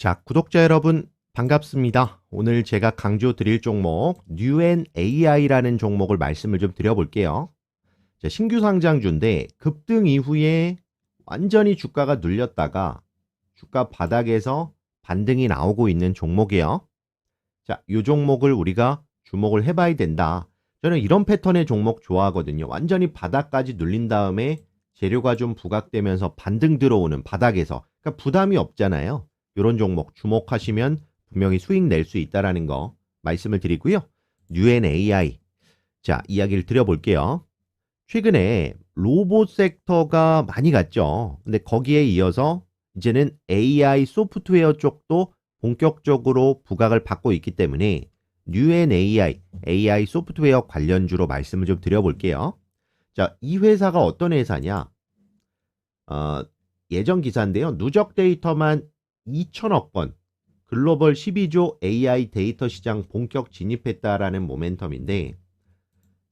자, 구독자 여러분 반갑습니다. 오늘 제가 강조 드릴 종목 뉴앤AI라는 종목을 말씀을 좀 드려볼게요. 자, 신규 상장주인데 급등 이후에 완전히 주가가 눌렸다가 주가 바닥에서 반등이 나오고 있는 종목이에요. 자, 이 종목을 우리가 주목을 해봐야 된다. 저는 이런 패턴의 종목 좋아하거든요. 완전히 바닥까지 눌린 다음에 재료가 좀 부각되면서 반등 들어오는 바닥에서 그러니까 부담이 없잖아요. 이런 종목 주목하시면 분명히 수익 낼 수 있다라는 거 말씀을 드리고요. UNAI 자 이야기를 드려볼게요. 최근에 로봇 섹터가 많이 갔죠. 근데 거기에 이어서 이제는 AI 소프트웨어 쪽도 본격적으로 부각을 받고 있기 때문에 UNAI AI 소프트웨어 관련주로 말씀을 좀 드려볼게요. 자, 이 회사가 어떤 회사냐? 어, 예전 기사인데요. 누적 데이터만 2천억 건, 글로벌 12조 AI 데이터 시장 본격 진입했다라는 모멘텀인데,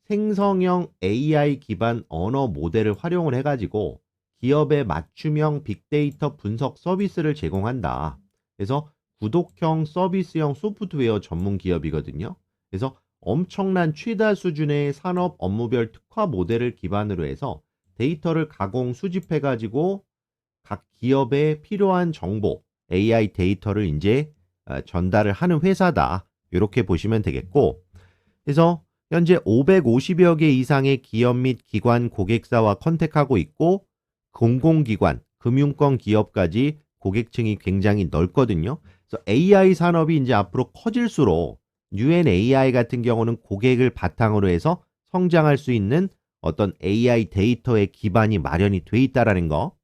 생성형 AI 기반 언어 모델을 활용을 해가지고 기업의 맞춤형 빅데이터 분석 서비스를 제공한다. 그래서 구독형 서비스형 소프트웨어 전문 기업이거든요. 그래서 엄청난 최다 수준의 산업 업무별 특화 모델을 기반으로 해서 데이터를 가공 수집해가지고 각 기업에 필요한 정보, AI 데이터를 이제 어, 전달을 하는 회사다. 이렇게 보시면 되겠고, 그래서 현재 550여 개 이상의 기업 및 기관 고객사와 컨택하고 있고, 공공기관, 금융권 기업까지 고객층이 굉장히 넓거든요. 그래서 AI 산업이 이제 앞으로 커질수록 UNAI 같은 경우는 고객을 바탕으로 해서 성장할 수 있는 어떤 AI 데이터의 기반이 마련이 돼 있다라는 거.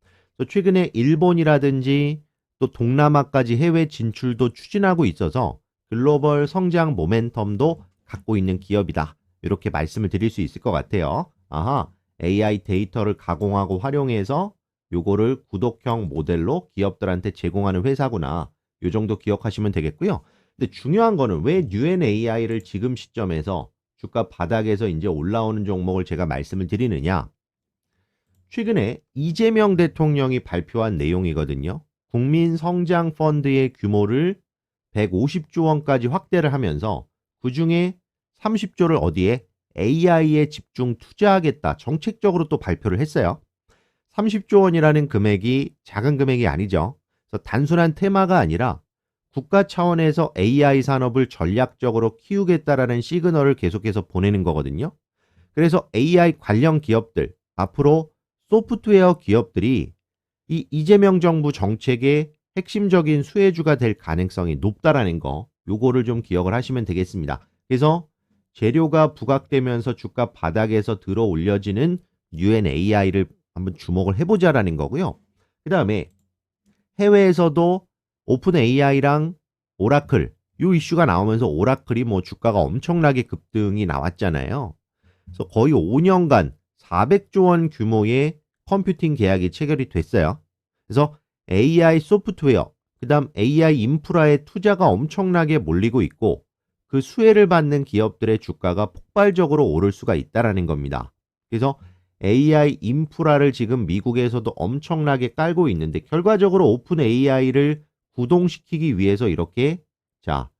최근에 일본이라든지 또 동남아까지 해외 진출도 추진하고 있어서 글로벌 성장 모멘텀도 갖고 있는 기업이다. 이렇게 말씀을 드릴 수 있을 것 같아요. 아하, AI 데이터를 가공하고 활용해서 요거를 구독형 모델로 기업들한테 제공하는 회사구나. 요 정도 기억하시면 되겠고요. 근데 중요한 거는 왜 UNAI를 지금 시점에서 주가 바닥에서 이제 올라오는 종목을 제가 말씀을 드리느냐? 최근에 이재명 대통령이 발표한 내용이거든요. 국민 성장 펀드의 규모를 150조 원까지 확대를 하면서 그 중에 30조를 어디에 AI에 집중 투자하겠다. 정책적으로 또 발표를 했어요. 30조 원이라는 금액이 작은 금액이 아니죠. 그래서 단순한 테마가 아니라 국가 차원에서 AI 산업을 전략적으로 키우겠다라는 시그널을 계속해서 보내는 거거든요. 그래서 AI 관련 기업들, 앞으로 소프트웨어 기업들이 이 이재명 정부 정책의 핵심적인 수혜주가 될 가능성이 높다라는 거, 요거를 좀 기억을 하시면 되겠습니다. 그래서 재료가 부각되면서 주가 바닥에서 들어 올려지는 UNAI를 한번 주목을 해보자라는 거고요. 그 다음에 해외에서도 오픈 AI랑 오라클 요 이슈가 나오면서 오라클이 뭐 주가가 엄청나게 급등이 나왔잖아요. 그래서 거의 5년간 400조 원 규모의 컴퓨팅 계약이 체결이 됐어요. 그래서 AI 소프트웨어, 그 다음 AI 인프라에 투자가 엄청나게 몰리고 있고 그 수혜를 받는 기업들의 주가가 폭발적으로 오를 수가 있다라는 겁니다. 그래서 AI 인프라를 지금 미국에서도 엄청나게 깔고 있는데 결과적으로 오픈 AI를 구동시키기 위해서 이렇게 자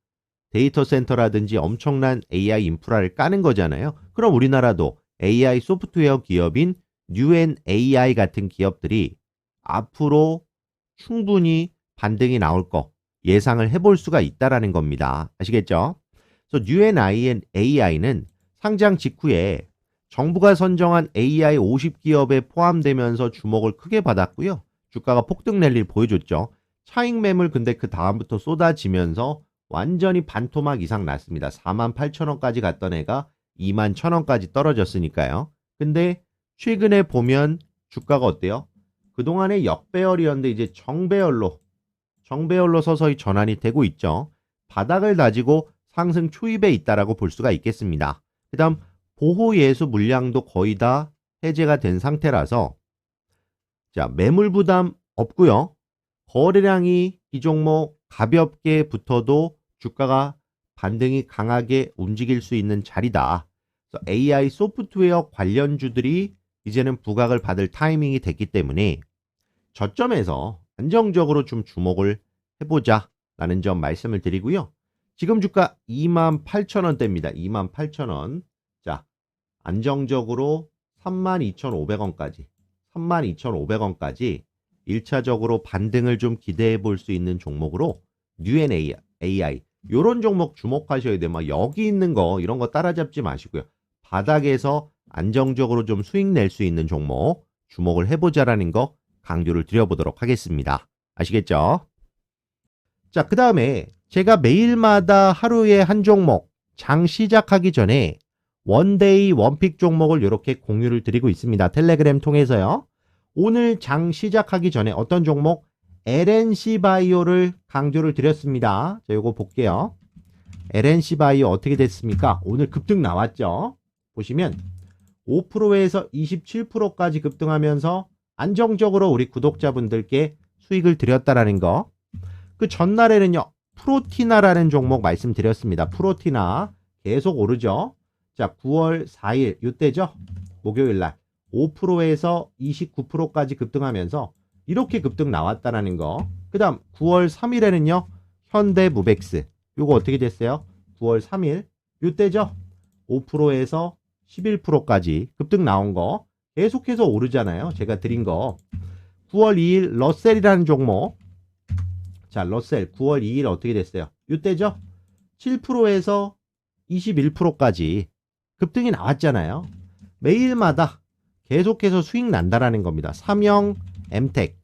데이터 센터라든지 엄청난 AI 인프라를 까는 거잖아요. 그럼 우리나라도 AI 소프트웨어 기업인 UNAI 같은 기업들이 앞으로 충분히 반등이 나올 거 예상을 해볼 수가 있다라는 겁니다. 아시겠죠? 그래서 UNAI는 상장 직후에 정부가 선정한 AI 50기업에 포함되면서 주목을 크게 받았고요. 주가가 폭등 랠리를 보여줬죠. 차익 매물 근데 그 다음부터 쏟아지면서 완전히 반토막 이상 났습니다. 4만 8천 원까지 갔던 애가 2만 1천 원까지 떨어졌으니까요. 근데 최근에 보면 주가가 어때요? 그동안에 역배열이었는데 이제 정배열로 정배열로 서서히 전환이 되고 있죠. 바닥을 다지고 상승 초입에 있다라고 볼 수가 있겠습니다. 그다음 보호 예수 물량도 거의 다 해제가 된 상태라서 자 매물 부담 없고요. 거래량이 이 종목 가볍게 붙어도 주가가 반등이 강하게 움직일 수 있는 자리다. AI 소프트웨어 관련주들이 이제는 부각을 받을 타이밍이 됐기 때문에 저점에서 안정적으로 좀 주목을 해보자. 라는 점 말씀을 드리고요. 지금 주가 28,000원대입니다. 28,000원. 자, 안정적으로 32,500원까지, 32,500원까지 1차적으로 반등을 좀 기대해 볼 수 있는 종목으로 뉴앤 AI 요런 종목 주목하셔야 돼요. 막 여기 있는 거 이런 거 따라잡지 마시고요. 바닥에서 안정적으로 좀 수익 낼 수 있는 종목 주목을 해보자라는 거 강조를 드려보도록 하겠습니다. 아시겠죠? 자, 그 다음에 제가 매일마다 하루에 한 종목 장 시작하기 전에 원데이 원픽 종목을 이렇게 공유를 드리고 있습니다. 텔레그램 통해서요. 오늘 장 시작하기 전에 어떤 종목? LNC 바이오를 강조를 드렸습니다. 자, 요거 볼게요. LNC 바이오 어떻게 됐습니까? 오늘 급등 나왔죠? 보시면 5%에서 27%까지 급등하면서 안정적으로 우리 구독자분들께 수익을 드렸다라는 거. 그 전날에는요. 프로티나라는 종목 말씀드렸습니다. 프로티나 계속 오르죠. 자, 9월 4일 이때죠. 목요일 날 5%에서 29%까지 급등하면서 이렇게 급등 나왔다라는 거. 그다음 9월 3일에는요. 현대무벡스. 요거 어떻게 됐어요? 9월 3일 이때죠. 5%에서 11%까지 급등 나온 거 계속해서 오르잖아요. 제가 드린 거. 9월 2일 러셀이라는 종목. 자, 러셀 9월 2일 어떻게 됐어요? 이때죠? 7%에서 21%까지 급등이 나왔잖아요. 매일마다 계속해서 수익 난다라는 겁니다. 삼형 엠텍.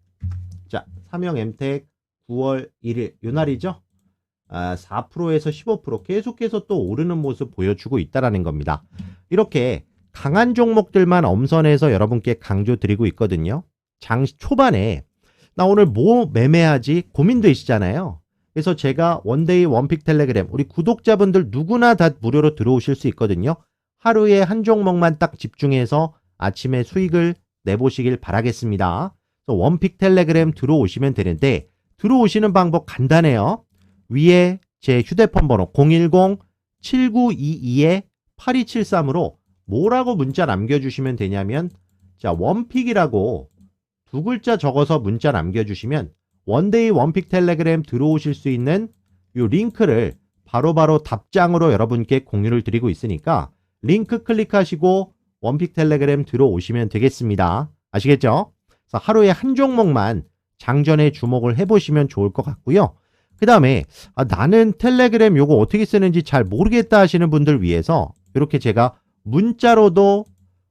자, 삼형 엠텍 9월 1일 요 날이죠? 아, 4%에서 15% 계속해서 또 오르는 모습 보여주고 있다라는 겁니다. 이렇게 강한 종목들만 엄선해서 여러분께 강조드리고 있거든요. 장 초반에 나 오늘 뭐 매매하지 고민되시잖아요. 그래서 제가 원데이 원픽 텔레그램 우리 구독자분들 누구나 다 무료로 들어오실 수 있거든요. 하루에 한 종목만 딱 집중해서 아침에 수익을 내보시길 바라겠습니다. 원픽 텔레그램 들어오시면 되는데 들어오시는 방법 간단해요. 위에 제 휴대폰 번호 010-7922-8273으로 뭐라고 문자 남겨주시면 되냐면 자 원픽이라고 두 글자 적어서 문자 남겨주시면 원데이 원픽 텔레그램 들어오실 수 있는 이 링크를 바로바로 답장으로 여러분께 공유를 드리고 있으니까 링크 클릭하시고 원픽 텔레그램 들어오시면 되겠습니다. 아시겠죠? 하루에 한 종목만 장전에 주목을 해보시면 좋을 것 같고요. 그 다음에 아, 나는 텔레그램 요거 어떻게 쓰는지 잘 모르겠다 하시는 분들 위해서 이렇게 제가 문자로도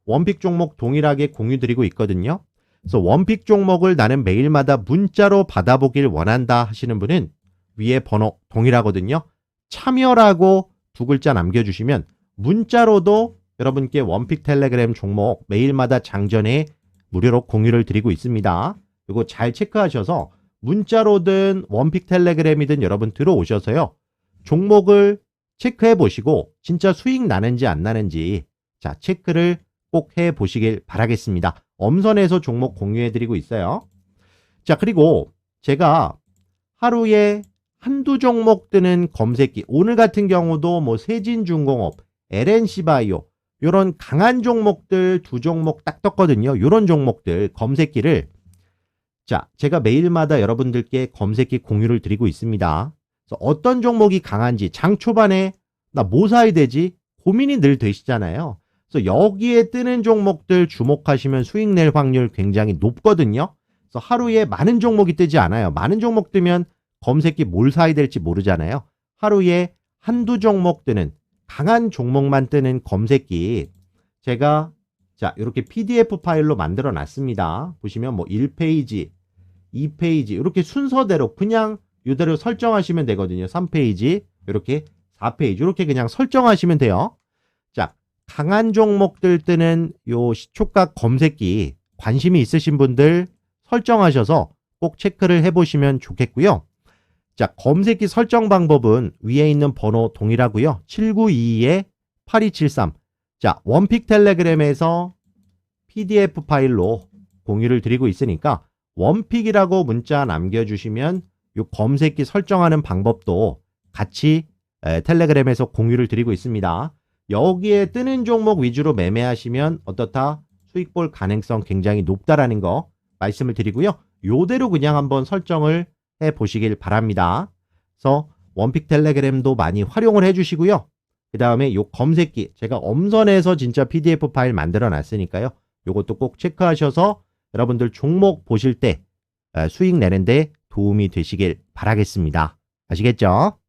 원픽 종목 동일하게 공유 드리고 있거든요. 그래서 원픽 종목을 나는 매일마다 문자로 받아보길 원한다 하시는 분은 위에 번호 동일하거든요. 참여라고 두 글자 남겨주시면 문자로도 여러분께 원픽 텔레그램 종목 매일마다 장전에 무료로 공유를 드리고 있습니다. 이거 잘 체크하셔서 문자로든 원픽 텔레그램이든 여러분 들어오셔서요. 종목을 체크해 보시고 진짜 수익 나는지 안 나는지 자 체크를 꼭 해 보시길 바라겠습니다. 엄선해서 종목 공유해 드리고 있어요. 자 그리고 제가 하루에 한두 종목 뜨는 검색기 오늘 같은 경우도 뭐 세진중공업, LNC바이오 요런 강한 종목들 두 종목 딱 떴거든요. 요런 종목들 검색기를 자, 제가 매일마다 여러분들께 검색기 공유를 드리고 있습니다. 어떤 종목이 강한지 장 초반에 나 뭐 사야 되지? 고민이 늘 되시잖아요. 그래서 여기에 뜨는 종목들 주목하시면 수익 낼 확률 굉장히 높거든요. 그래서 하루에 많은 종목이 뜨지 않아요. 많은 종목 뜨면 검색기 뭘 사야 될지 모르잖아요. 하루에 한두 종목 뜨는 강한 종목만 뜨는 검색기 제가 자, 이렇게 PDF 파일로 만들어 놨습니다. 보시면 뭐 1페이지, 2페이지 이렇게 순서대로 그냥 이대로 설정하시면 되거든요. 3페이지, 이렇게 4페이지 이렇게 그냥 설정하시면 돼요. 자, 강한 종목들 뜨는 요 시초가 검색기 관심이 있으신 분들 설정하셔서 꼭 체크를 해보시면 좋겠고요. 자, 검색기 설정 방법은 위에 있는 번호 동일하고요. 7922-8273. 자, 원픽 텔레그램에서 PDF 파일로 공유를 드리고 있으니까 원픽이라고 문자 남겨주시면 이 검색기 설정하는 방법도 같이 에, 텔레그램에서 공유를 드리고 있습니다. 여기에 뜨는 종목 위주로 매매하시면 어떻다? 수익 볼 가능성 굉장히 높다라는 거 말씀을 드리고요. 요대로 그냥 한번 설정을 해 보시길 바랍니다. 그래서 원픽 텔레그램도 많이 활용을 해주시고요. 그 다음에 요 검색기 제가 엄선해서 진짜 PDF 파일 만들어 놨으니까요. 요것도 꼭 체크하셔서 여러분들 종목 보실 때 아, 수익 내는데 도움이 되시길 바라겠습니다. 아시겠죠?